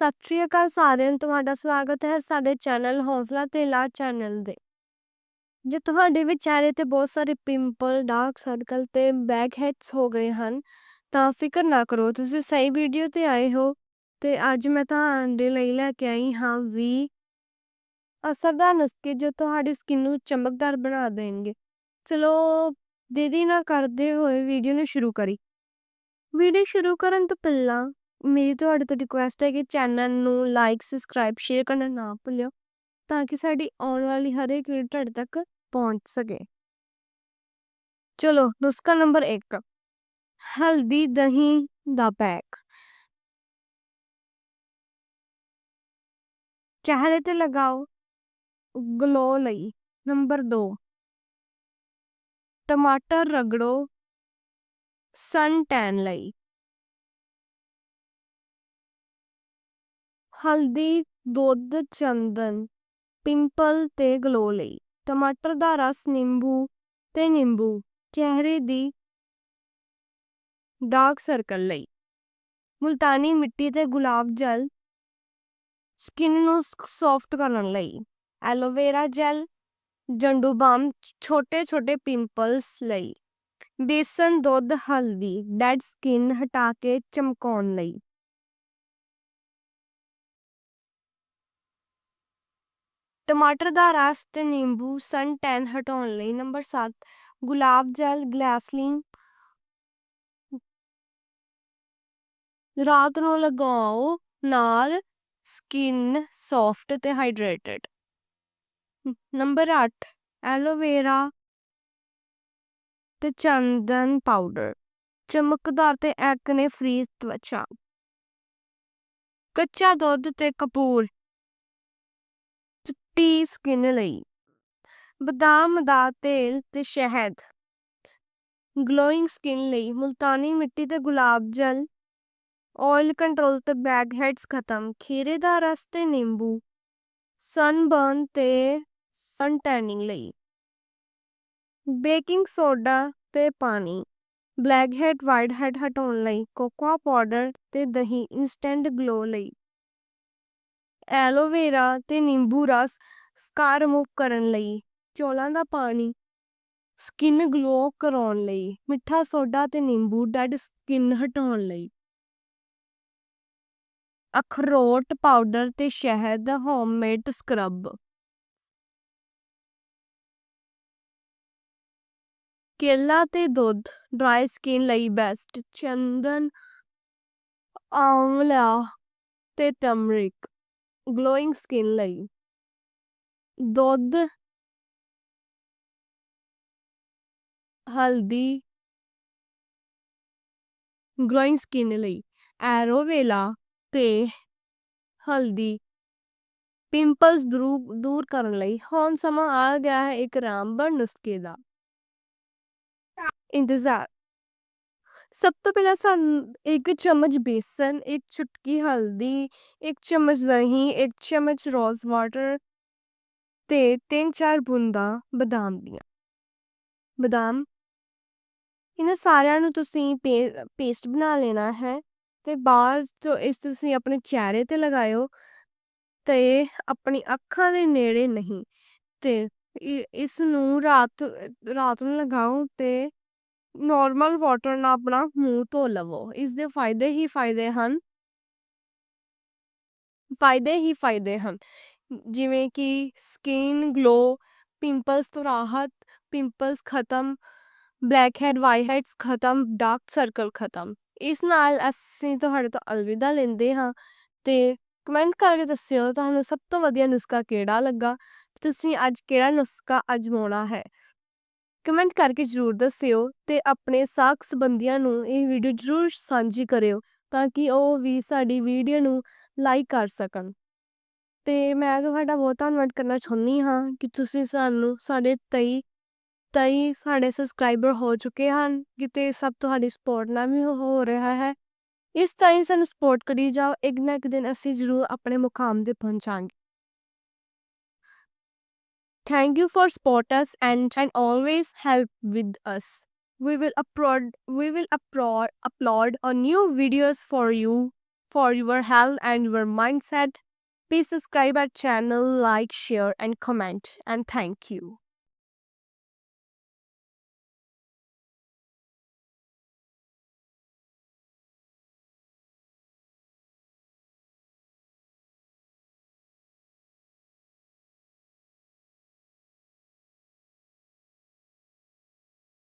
ਸਤਿ ਸ਼੍ਰੀ ਅਕਾਲ ਸਾਰਿਆਂ ਨੂੰ, ਤੁਹਾਡਾ ਸਵਾਗਤ ਹੈ ਸਾਡੇ ਚੈਨਲ ਹੌਸਲਾ ਤੇ ਲਾ ਚੈਨਲ ਦੇ। ਜੇ ਤੁਹਾਡੇ ਵਿਚਾਰੇ ਤੇ ਬਹੁਤ ਸਾਰੇ ਪਿੰਪਲ, ਡਾਰਕ ਸਰਕਲ ਤੇ ਬੈਕ ਹੈਡਸ ਹੋ ਗਏ ਹਨ, ਤਾਂ ਫਿਕਰ ਨਾ ਕਰੋ, ਤੁਸੀਂ ਸਹੀ ਵੀਡੀਓ ਤੇ ਆਏ ਹੋ ਤੇ ਅੱਜ ਮੈਂ ਤੁਹਾਡੇ ਲਈ ਲੈ ਕੇ ਆਈ ਹਾਂ ਵੀ ਅਸਰਦਾਰ ਨੁਸਖੇ ਜੋ ਤੁਹਾਡੀ ਸਕਿਨ ਨੂੰ ਚਮਕਦਾਰ ਬਣਾ ਦੇਣਗੇ। ਚਲੋ, ਦੇਰੀ ਨਾ ਕਰਦੇ ਹੋਏ ਵੀਡੀਓ ਨੂੰ ਸ਼ੁਰੂ ਕਰੀ। ਵੀਡੀਓ ਸ਼ੁਰੂ ਕਰਨ ਤੋਂ ਪਹਿਲਾਂ ਮੇਰੀ ਤੁਹਾਡੇ ਤੋਂ ਰਿਕੁਐਸਟ ਹੈ ਕਿ ਚੈਨਲ ਨੂੰ ਲਾਈਕ ਸਬਸਕ੍ਰਾਈਬ ਸ਼ੇਅਰ ਕਰਨਾ ਨਾ ਭੁੱਲਿਓ, ਤਾਂ ਕਿ ਸਾਡੀ ਆਉਣ ਵਾਲੀ ਹਰ ਇੱਕ ਵੀਡੀਓ ਤੁਹਾਡੇ ਤੱਕ ਪਹੁੰਚ ਸਕੇ। ਚਲੋ, ਨੁਸਖਾ ਨੰਬਰ 1 ਹਲਦੀ ਦਹੀਂ ਦਾ ਪੈਕ। ਚਿਹਰੇ ਤੇ ਲਗਾਓ ਗਲੋ ਲਈ, ਨੰਬਰ 2 ਟਮਾਟਰ ਰਗੜੋ ਸਨ ਟੈਨ ਲਈ। ਹਲਦੀ, ਦੁੱਧ, ਚੰਦਨ, ਪਿੰਪਲ ਤੇ ਗਲੋ ਲਈ। ਟਮਾਟਰ ਦਾ ਰਸ ਨਿੰਬੂ ਤੇ ਨਿੰਬੂ, ਚਿਹਰੇ ਦੀ ਡਾਰਕ ਸਰਕਲ ਲਈ। ਮੁਲਤਾਨੀ ਮਿੱਟੀ ਤੇ ਗੁਲਾਬ ਜਲ ਸਕਿਨ ਨੂੰ ਸੌਫਟ ਕਰਨ ਲਈ। ਐਲੋਵੇਰਾ ਜੈਲ ਜੰਡੂ ਬਾਮ ਛੋਟੇ ਛੋਟੇ ਪਿੰਪਲਸ ਲਈ। ਬੇਸਨ, ਦੁੱਧ, ਹਲਦੀ, ਡੈਡ ਸਕਿਨ ਹਟਾ ਕੇ ਚਮਕਾਉਣ ਲਈ। ਟਮਾਟਰ ਦਾ ਰਸ ਤੇ ਨਿੰਬੂ ਸਨ ਟੈਨ ਹਟਾਉਣ ਲਈ ਨੰਬਰ 7 ਗੁਲਾਬ ਜਲ ਗਲੈਸਲੀਨ ਰਾਤ ਨੂੰ ਲਗਾਓ ਨਾਲ ਸਕਿਨ ਸੌਫਟ ਤੇ ਹਾਈਡਰੇਟਡ ਨੰਬਰ 8 ਐਲੋਵੇਰਾ ਤੇ ਚੰਦਨ ਪਾਊਡਰ ਚਮਕਦਾਰ ਤੇ ਐਕਨੇ ਫ੍ਰੀ ਤਵਚਾ ਕੱਚਾ ਦੁੱਧ ਤੇ ਕਪੂਰ ਚਿੱਟੀ ਸਕਿਨ ਲਈ। ਬਦਾਮ ਦਾ ਤੇਲ ਤੇ ਸ਼ਹਿਦ। ਗਲੋਇੰਗ ਸਕਿਨ ਲਈ ਮੁਲਤਾਨੀ ਮਿੱਟੀ ਤੇ ਗੁਲਾਬ ਜਲ। ਆਇਲ ਕੰਟਰੋਲ ਤੇ ਬੈਕ ਹੈਡਸ ਖਤਮ। ਖੀਰੇ ਦਾ ਰਸ ਤੇ ਨਿੰਬੂ। ਸਨਬਰਨ ਤੇ ਸਨ ਟੈਨਿੰਗ ਲਈ। ਬੇਕਿੰਗ ਸੋਡਾ ਤੇ ਪਾਣੀ। ਬਲੈਕ ਹੈਡ ਵਾਈਟ ਹੈਡ ਹਟਾਉਣ ਲਈ ਕੋਕੋਆ ਪਾਊਡਰ ਤੇ ਦਹੀਂ ਇਨਸਟੈਂਟ ਗਲੋ ਲਈ। ਐਲੋਵੇਰਾ ਤੇ ਨਿੰਬੂ ਰਸ ਸਕਾਰ ਰਿਮੂਵ ਕਰਨ ਲਈ, ਚੌਲਾਂ ਦਾ ਪਾਣੀ, ਸਕਿਨ ਗਲੋ ਕਰਾਉਣ ਲਈ, ਮਿੱਠਾ ਸੋਡਾ ਤੇ ਨਿੰਬੂ ਡੈਡ ਸਕਿਨ ਹਟਾਉਣ ਲਈ। ਅਖਰੋਟ ਪਾਊਡਰ ਤੇ ਸ਼ਹਿਦ ਹੋਮਮੇਡ ਸਕਰਬ। ਕੇਲਾ ਤੇ ਦੁੱਧ, ਡਰਾਈ ਸਕਿਨ ਲਈ ਬੈਸਟ, ਚੰਦਨ ਆਮਲਾ ਤੇ ਟਮਰਿਕ। ਗਲੋਇੰਗ ਸਕਿਨ ਲਈ। ਦੁੱਧ। ਹਲਦੀ। ਗਲੋਇੰਗ ਸਕਿਨ ਲਈ। ਐਰੋਵੇਲਾ ਤੇ ਹਲਦੀ। ਪਿੰਪਲਸ ਦੂਰ ਕਰਨ ਲਈ। ਹੁਣ ਸਮਾਂ ਆ ਗਿਆ ਹੈ ਇੱਕ ਰਾਮਬਣ ਨੁਸਖੇ ਦਾ। ਇੰਤਜ਼ਾਰ। ਸਭ ਤੋਂ ਪਹਿਲਾਂ ਸਾਨੂੰ ਇੱਕ ਚਮਚ ਬੇਸਨ, ਇੱਕ ਚੁਟਕੀ ਹਲਦੀ, ਇੱਕ ਚਮਚ ਦਹੀਂ, ਇੱਕ ਚਮਚ ਰੋਜ਼ ਵਾਟਰ ਤੇ ਤਿੰਨ ਚਾਰ ਬੂੰਦਾਂ ਬਦਾਮ ਦੀਆਂ। ਬਦਾਮ। ਇਹਨਾਂ ਸਾਰਿਆਂ ਨੂੰ ਤੁਸੀਂ ਪੇਸਟ ਬਣਾ ਲੈਣਾ ਹੈ ਤੇ ਬਾਅਦ ਤੋਂ ਇਸ ਤੁਸੀਂ ਆਪਣੇ ਚਿਹਰੇ ਤੇ ਲਗਾਇਓ ਤੇ ਆਪਣੀ ਅੱਖਾਂ ਦੇ ਨੇੜੇ ਨਹੀਂ ਤੇ ਇਸ ਨੂੰ ਰਾਤ ਰਾਤ ਨੂੰ ਲਗਾਓ ਤੇ ਨਾਰਮਲ ਵਾਟਰ ਨਾਲ ਆਪਣਾ ਮੂੰਹ ਧੋ ਲਵੋ। ਇਸ ਦੇ ਫਾਇਦੇ ਹੀ ਫਾਇਦੇ ਹਨ। ਫਾਇਦੇ ਹੀ ਫਾਇਦੇ ਹਨ। ਜਿਵੇਂ ਕਿ ਸਕਿਨ ਗਲੋ ਪਿੰਪਲਸ ਤੋਂ ਰਾਹਤ ਪਿੰਪਲਸ ਖਤਮ ਬਲੈਕ ਹੈਡ ਵਾਈਟ ਹੈਡਸ ਖਤਮ ਡਾਰਕ ਸਰਕਲ ਖਤਮ। ਇਸ ਨਾਲ ਅਸੀਂ ਤੁਹਾਡੇ ਤੋਂ ਅਲਵਿਦਾ ਲੈਂਦੇ ਹਾਂ ਤੇ ਕਮੈਂਟ ਕਰਕੇ ਦੱਸਿਓ ਤੁਹਾਨੂੰ ਸਭ ਤੋਂ ਵਧੀਆ ਨੁਸਖਾ ਕਿਹੜਾ ਲੱਗਾ। ਤੁਸੀਂ ਅੱਜ ਕਿਹੜਾ ਨੁਸਖਾ ਅਜਮਾਉਣਾ ਹੈ? ਕਮੈਂਟ ਕਰਕੇ ਜਰੂਰ ਦੱਸਿਓ ਤੇ ਆਪਣੇ ਸਾਖ ਸੰਬੰਧੀਆਂ ਨੂੰ ਇਹ ਵੀਡੀਓ ਜਰੂਰ ਸਾਂਝੀ ਕਰਿਓ ਤਾਂ ਕਿ ਉਹ ਵੀ ਸਾਡੀ ਵੀਡੀਓ ਨੂੰ ਲਾਈਕ ਕਰ ਸਕਣ। ਤੇ ਮੈਂ ਤੁਹਾਡਾ ਬਹੁਤ ਧੰਨਵਾਦ ਕਰਨਾ ਚਾਹੁੰਦੀ ਹਾਂ ਕਿ ਤੁਸੀਂ ਸਾਨੂੰ ਸਾਡੇ ਤਈ ਤਈ ਸਾਡੇ ਸਬਸਕ੍ਰਾਈਬਰ ਹੋ ਚੁੱਕੇ ਹਨ, ਕਿਤੇ ਸਭ ਤੁਹਾਡੀ ਸਪੋਰਟ ਨਾਲ ਵੀ ਹੋ ਰਿਹਾ ਹੈ। ਇਸ ਤਰ੍ਹਾਂ ਸਾਨੂੰ ਸਪੋਰਟ ਕਰੀ ਜਾਓ, ਇੱਕ ਨਾ ਇੱਕ ਦਿਨ ਅਸੀਂ ਜ਼ਰੂਰ ਆਪਣੇ ਮੁਕਾਮ ਤੇ ਪਹੁੰਚਾਂਗੇ। Thank you for support us and, and always help with us. We will upload we will upload upload a new videos for you for your health and your mindset. Please subscribe our channel, like, share, and comment. And thank you.